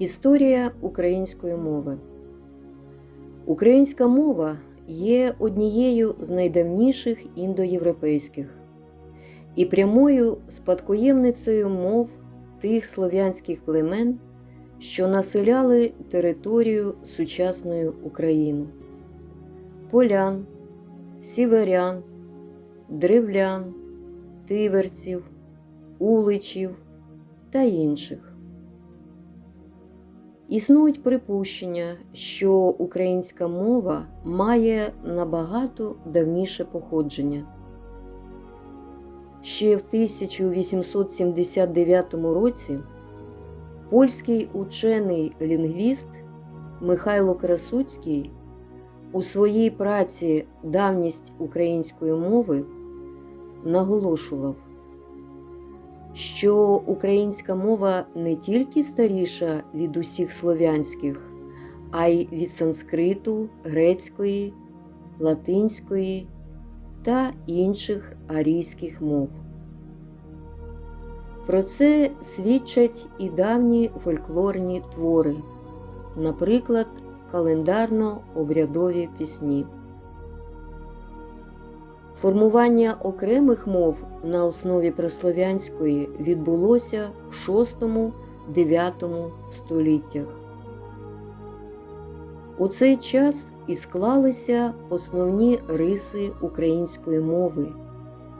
Історія української мови. Українська мова є однією з найдавніших індоєвропейських і прямою спадкоємницею мов тих слов'янських племен, що населяли територію сучасної України полян, сіверян, древлян, тиверців, уличів та інших. Існують припущення, що українська мова має набагато давніше походження. Ще в 1879 році польський учений лінгвіст Михайло Красуцький у своїй праці Давність української мови наголошував, що українська мова не тільки старіша від усіх слов'янських, а й від санскриту, грецької, латинської та інших арійських мов. Про це свідчать і давні фольклорні твори, наприклад, календарно-обрядові пісні. Формування окремих мов на основі прослов'янської відбулося в VI-IX століттях. У цей час і склалися основні риси української мови,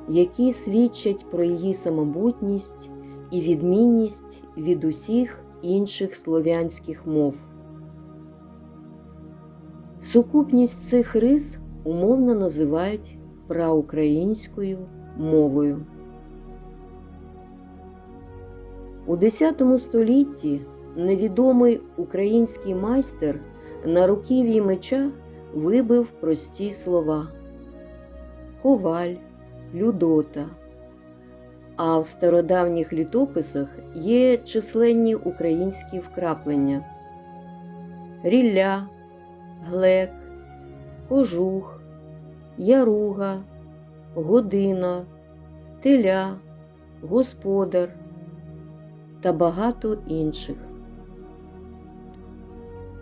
які свідчать про її самобутність і відмінність від усіх інших слов'янських мов. Сукупність цих рис умовно називають праукраїнською мовою. У X столітті невідомий український майстер на руків'ї меча вибив прості слова коваль, людота. А в стародавніх літописах є численні українські вкраплення рілля, глек, кожух, яруга, година, теля, господар та багато інших.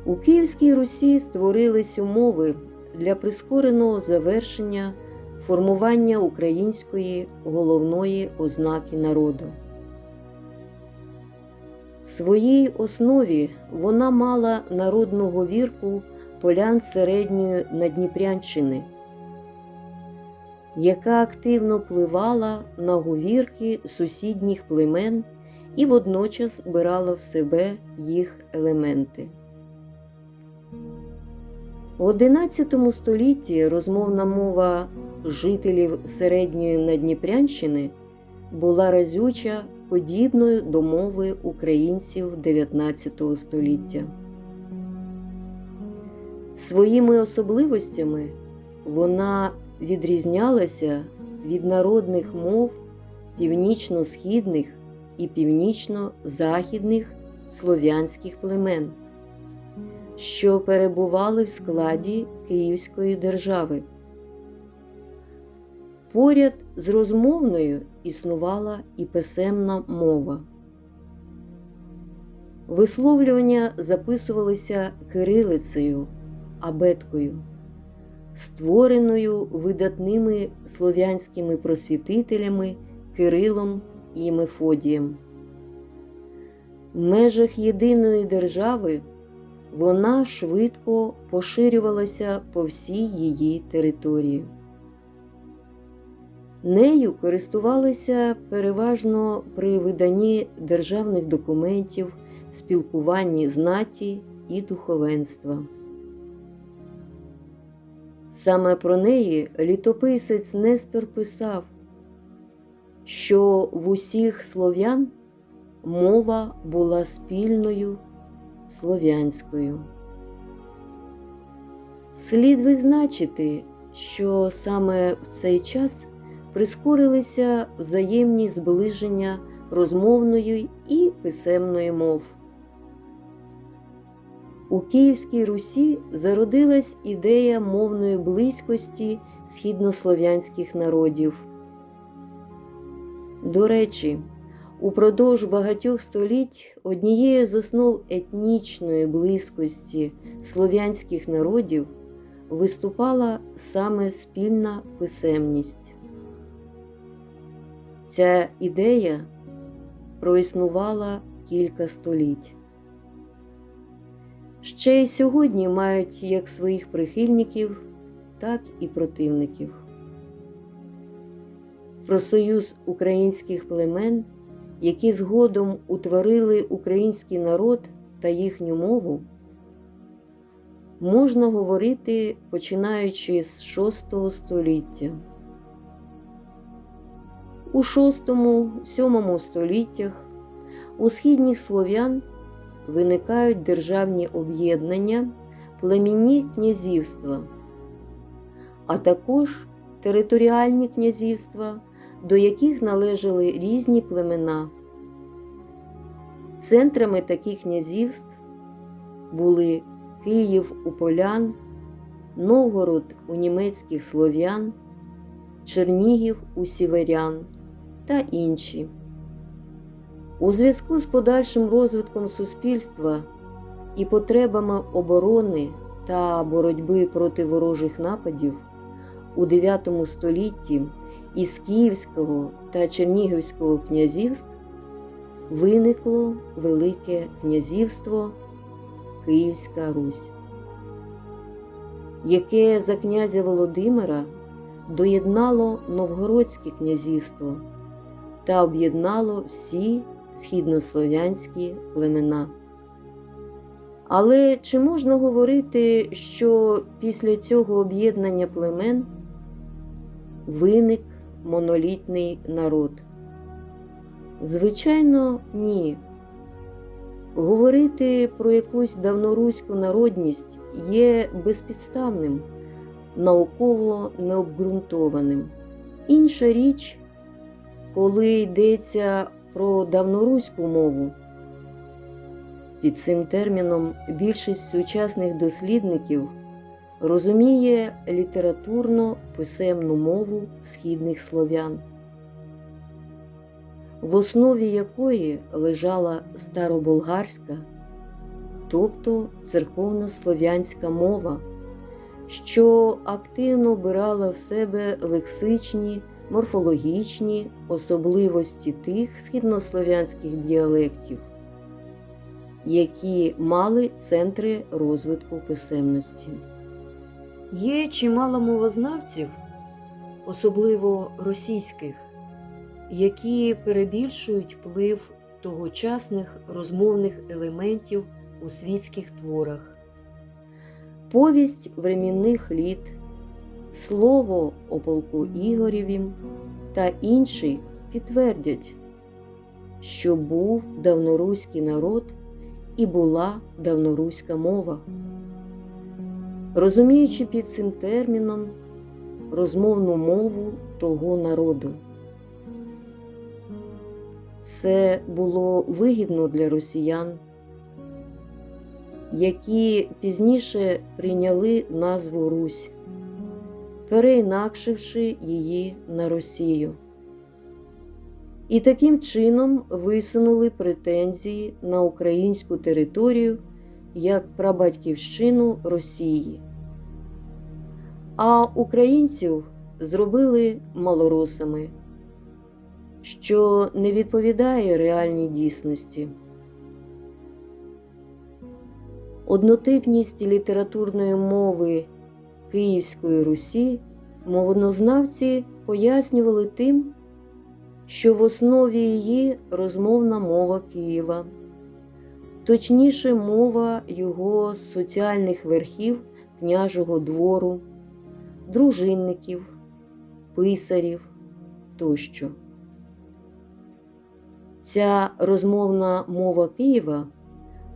У Київській Русі створились умови для прискореного завершення формування української головної ознаки народу. В своїй основі вона мала народну говірку полян середньої Надніпрянщини, яка активно впливала на говірки сусідніх племен і водночас бирала в себе їх елементи. У XI столітті розмовна мова жителів середньої Надніпрянщини була разюча подібною до мови українців XIX століття. Своїми особливостями вона відрізнялася від народних мов північно-східних і північно-західних слов'янських племен, що перебували в складі Київської держави. Поряд з розмовною існувала і писемна мова. Висловлювання записувалися кирилицею, абеткою, створеною видатними слов'янськими просвітителями Кирилом і Мефодієм. В межах єдиної держави вона швидко поширювалася по всій її території. Нею користувалися переважно при виданні державних документів, спілкуванні знаті і духовенства. Саме про неї літописець Нестор писав, що в усіх слов'ян мова була спільною слов'янською. Слід визначити, що саме в цей час прискорилися взаємні зближення розмовної і писемної мов. У Київській Русі зародилась ідея мовної близькості східнослов'янських народів. До речі, Упродовж багатьох століть однією з основ етнічної близькості слов'янських народів виступала саме спільна писемність. Ця ідея проіснувала кілька століть. Ще й сьогодні мають як своїх прихильників, так і противників. Про союз українських племен, які згодом утворили український народ та їхню мову, можна говорити починаючи з VI століття. У VI-VII століттях у східніх слов'ян виникають державні об'єднання, племінні князівства, а також територіальні князівства, до яких належали різні племена. Центрами таких князівств були Київ у полян, Новгород у німецьких слов'ян, Чернігів у сіверян та інші. У зв'язку з подальшим розвитком суспільства і потребами оборони та боротьби проти ворожих нападів у IX столітті із Київського та Чернігівського князівств виникло Велике князівство Київська Русь, яке за князя Володимира доєднало Новгородське князівство та об'єднало всі східнослов'янські племена. Але чи можна говорити, що після цього об'єднання племен виник монолітний народ? Звичайно, ні. Говорити про якусь давноруську народність є безпідставним, науково необґрунтованим. Інша річ, коли йдеться про давноруську мову. Під цим терміном більшість сучасних дослідників розуміє літературно писемну мову східних слов'ян, в основі якої лежала староболгарська, тобто церковнослов'янська мова, що активно вбирала в себе лексичні морфологічні особливості тих східнослов'янських діалектів, які мали центри розвитку писемності. Є чимало мовознавців, особливо російських, які перебільшують вплив тогочасних розмовних елементів у світських творах. Повість времінних літ слово о полку Ігорєвім та інші підтвердять, що був давноруський народ і була давноруська мова. Розуміючи під цим терміном розмовну мову того народу. Це було вигідно для росіян, які пізніше прийняли назву Русь переінакшивши її на Росію. І таким чином висунули претензії на українську територію як прабатьківщину Росії. А українців зробили малоросами, що не відповідає реальній дійсності. Однотипність літературної мови Київської Русі мовознавці пояснювали тим, що в основі її розмовна мова Києва, точніше мова його соціальних верхів княжого двору, дружинників, писарів тощо. Ця розмовна мова Києва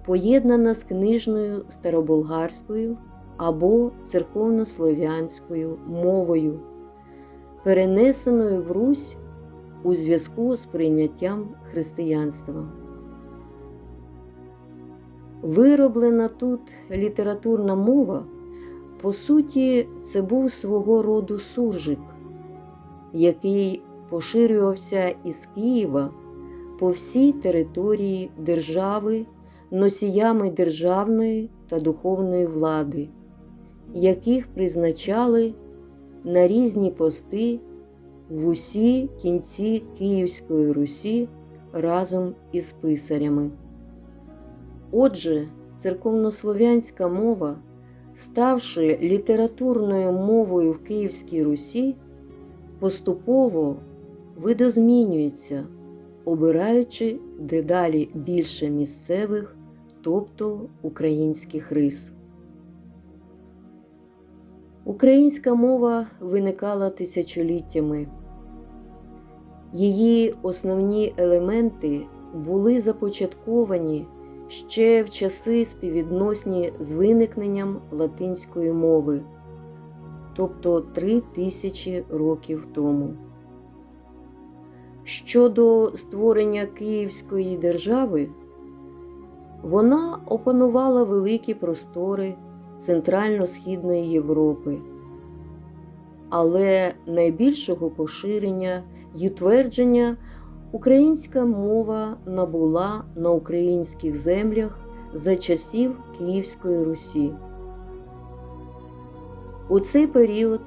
поєднана з книжною староболгарською або церковнослов'янською мовою, перенесеною в Русь у зв'язку з прийняттям християнства. Вироблена тут літературна мова, по суті, це був свого роду суржик, який поширювався із Києва по всій території держави носіями державної та духовної влади, яких призначали на різні пости в усі кінці Київської Русі разом із писарями. Отже, церковнослов'янська мова, ставши літературною мовою в Київській Русі, поступово видозмінюється, обираючи дедалі більше місцевих, тобто українських рис. Українська мова виникала тисячоліттями. Її основні елементи були започатковані ще в часи співвідносні з виникненням латинської мови, тобто три тисячі років тому. Щодо створення Київської держави, вона опанувала великі простори Центрально-Східної Європи, але найбільшого поширення й утвердження українська мова набула на українських землях за часів Київської Русі. У цей період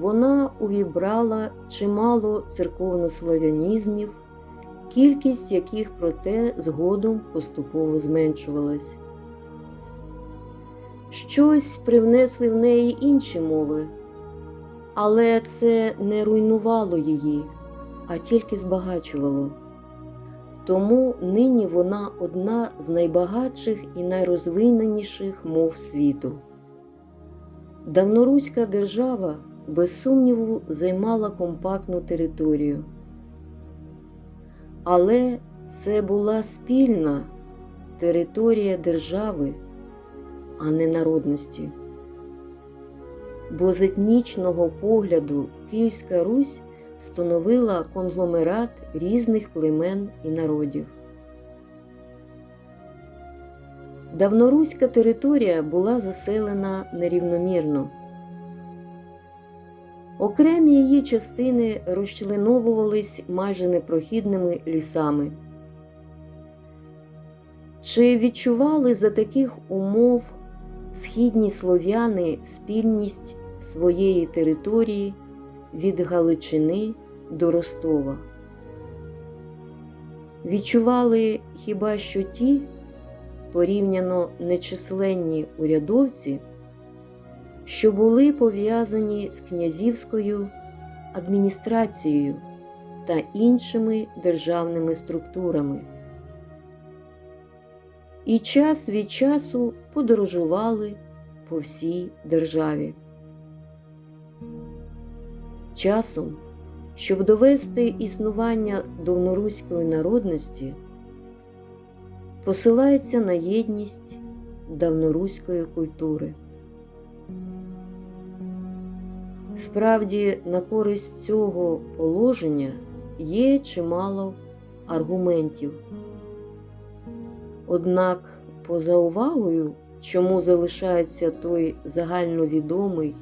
вона увібрала чимало церковнослав'янізмів, кількість яких проте згодом поступово зменшувалась. Щось привнесли в неї інші мови, але це не руйнувало її, а тільки збагачувало. Тому нині вона одна з найбагатших і найрозвиненіших мов світу. Давноруська держава, без сумніву, займала компактну територію. Але це була спільна територія держави, а не народності. Бо з етнічного погляду Київська Русь становила конгломерат різних племен і народів. Давноруська територія була заселена нерівномірно. Окремі її частини розчленовувались майже непрохідними лісами. Чи відчували за таких умов східні слов'яни спільність своєї території від Галичини до Ростова? Відчували хіба що ті, порівняно нечисленні урядовці, що були пов'язані з князівською адміністрацією та іншими державними структурами. І час від часу подорожували по всій державі. Часом, щоб довести існування давноруської народності, посилається на єдність давноруської культури. Справді, на користь цього положення є чимало аргументів. Однак, поза увагою, чому залишається той загальновідомий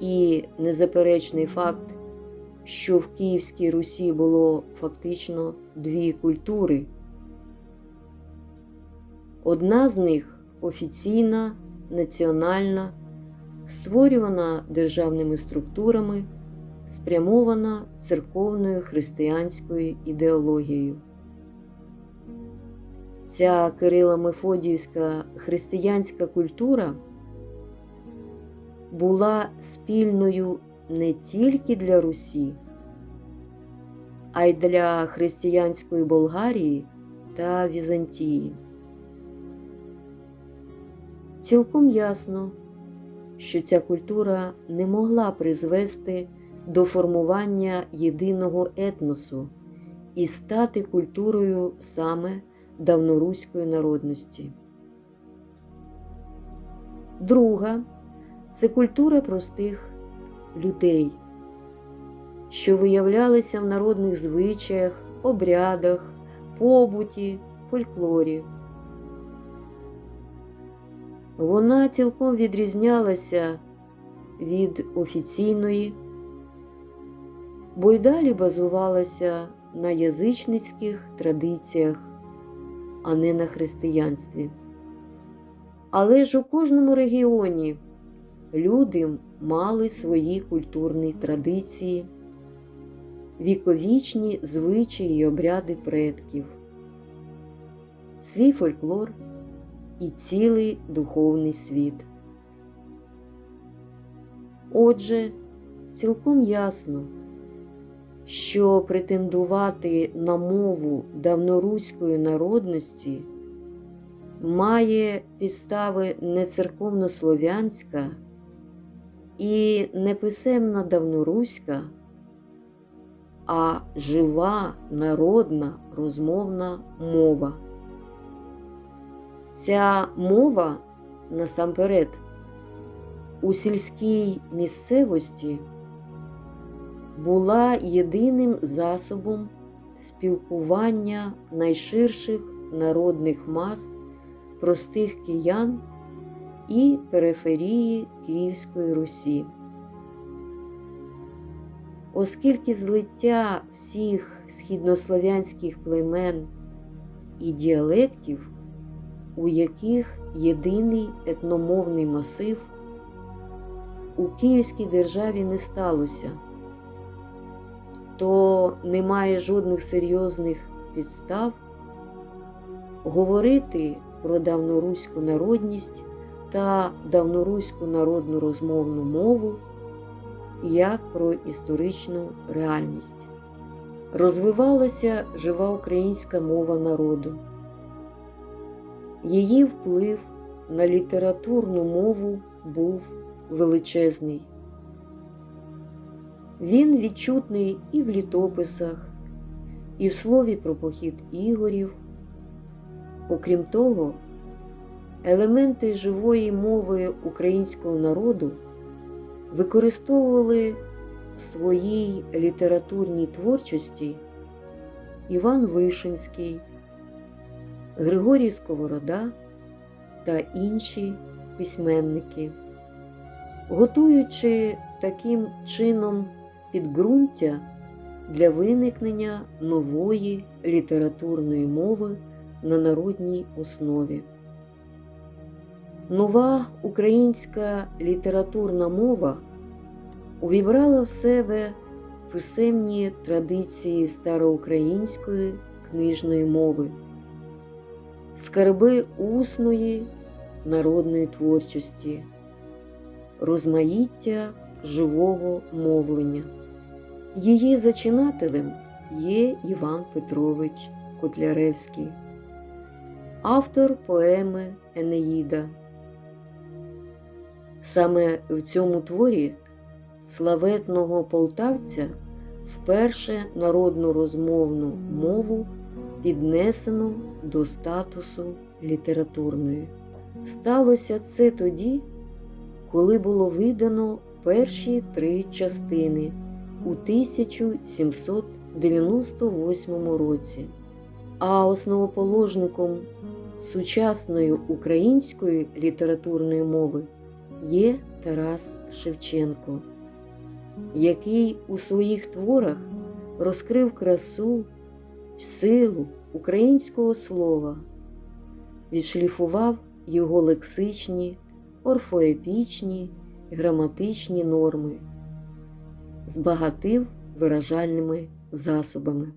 і незаперечний факт, що в Київській Русі було фактично дві культури. Одна з них офіційна, національна, створювана державними структурами, спрямована церковною християнською ідеологією. Ця Кирила Мефодіївська християнська культура була спільною не тільки для Русі, а й для християнської Болгарії та Візантії. Цілком ясно, що ця культура не могла призвести до формування єдиного етносу і стати культурою саме давноруської народності. Друга це культура простих людей, що виявлялися в народних звичаях, обрядах, побуті, фольклорі. Вона цілком відрізнялася від офіційної, бо й далі базувалася на язичницьких традиціях, а не на християнстві. Але ж у кожному регіоні люди мали свої культурні традиції, віковічні звичаї й обряди предків, свій фольклор і цілий духовний світ. Отже, цілком ясно, що претендувати на мову давноруської народності має підстави не церковнослов'янська і не писемна давноруська, а жива народна розмовна мова. Ця мова насамперед у сільській місцевості була єдиним засобом спілкування найширших народних мас простих киян і периферії Київської Русі. Оскільки злиття всіх східнослов'янських племен і діалектів, у яких єдиний етномовний масив, у Київській державі не сталося, то немає жодних серйозних підстав говорити про давноруську народність та давноруську народну розмовну мову як про історичну реальність. Розвивалася жива українська мова народу. Її вплив на літературну мову був величезний. Він відчутний і в літописах, і в слові про похід ігорів. Окрім того, елементи живої мови українського народу використовували в своїй літературній творчості Іван Вишинський, Григорій Сковорода та інші письменники, готуючи таким чином підґрунтя для виникнення нової літературної мови на народній основі. Нова українська літературна мова увібрала в себе писемні традиції староукраїнської книжної мови, скарби усної народної творчості, розмаїття живого мовлення. Її зачинателем є Іван Петрович Котляревський, автор поеми Енеїда. Саме в цьому творі славетного полтавця вперше народну розмовну мову піднесено до статусу літературної. Сталося це тоді, коли було видано перші три частини у 1798 році, а основоположником сучасної української літературної мови є Тарас Шевченко, який у своїх творах розкрив красу, силу українського слова, відшліфував його лексичні, орфоепічні граматичні норми, збагатив виражальними засобами.